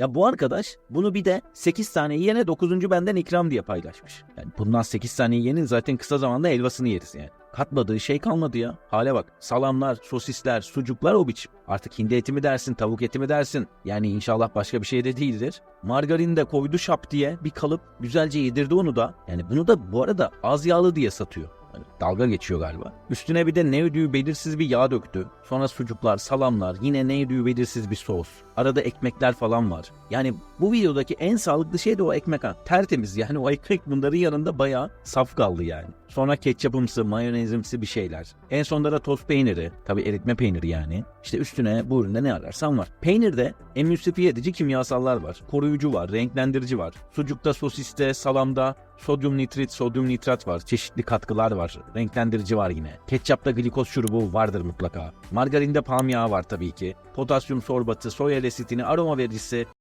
Ya bu arkadaş bunu bir de 8 tane yiyene 9. benden ikram diye paylaşmış. Yani bundan 8 tane yiyenin zaten kısa zamanda helvasını yeriz yani. Katmadığı şey kalmadı ya. Hale bak. Salamlar, sosisler, sucuklar o biçim. Artık hindi eti mi dersin, tavuk eti mi dersin? Yani inşallah başka bir şey de değildir. Margarin de koydu şap diye bir kalıp güzelce yedirdi onu da. Yani bunu da bu arada az yağlı diye satıyor. Hani dalga geçiyor galiba. Üstüne bir de ne ödüğü belirsiz bir yağ döktü. Sonra sucuklar, salamlar, yine ne ödüğü belirsiz bir sos. Arada ekmekler falan var. Yani bu videodaki en sağlıklı şey de o ekmek ha. Tertemiz yani o ekmek bunların yanında bayağı saf kaldı yani. Sonra ketçapımsı, mayonezimsi bir şeyler. En sonunda da toz peyniri. Tabi eritme peyniri yani. İşte üstüne bu üründe ne ararsan var. Peynirde emülsifiye edici kimyasallar var. Koruyucu var, renklendirici var. Sucukta, sosiste, salamda sodyum nitrit, sodyum nitrat var. Çeşitli katkılar var. Renklendirici var yine. Ketçapta glikoz şurubu vardır mutlaka. Margarinde palm yağı var tabii ki. Potasyum sorbatı, soya lesitini, aroma vericisi,